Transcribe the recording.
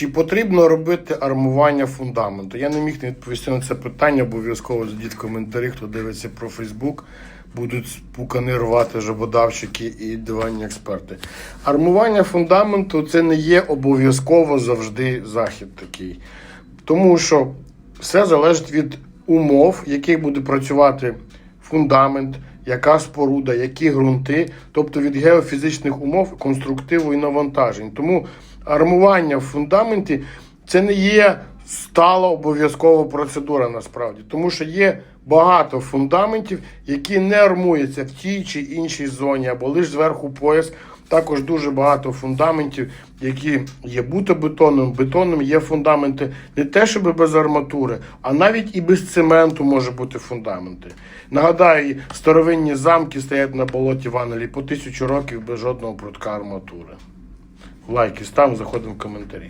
Чи потрібно робити армування фундаменту? Я не міг не відповісти на це питання, обов'язково зайдіть в коментарі, хто дивиться про Фейсбук. Будуть спукани рвати жабодавщики і диванні експерти. Армування фундаменту це не є обов'язково завжди захід такий. Тому що все залежить від умов, в яких буде працювати фундамент, яка споруда, які ґрунти, тобто від геофізичних умов, конструктиву і навантажень. Тому армування в фундаменті це не є стала обов'язкова процедура насправді, тому що є багато фундаментів, які не армуються в тій чи іншій зоні, або лише зверху пояс. Також дуже багато фундаментів, які є бутобетоном, бетоном, є фундаменти не те, щоб без арматури, а навіть і без цементу може бути фундаменти. Нагадаю, старовинні замки стоять на болоті в Англії по тисячу років без жодного прутка арматури. Лайки ставимо, заходимо в коментарі.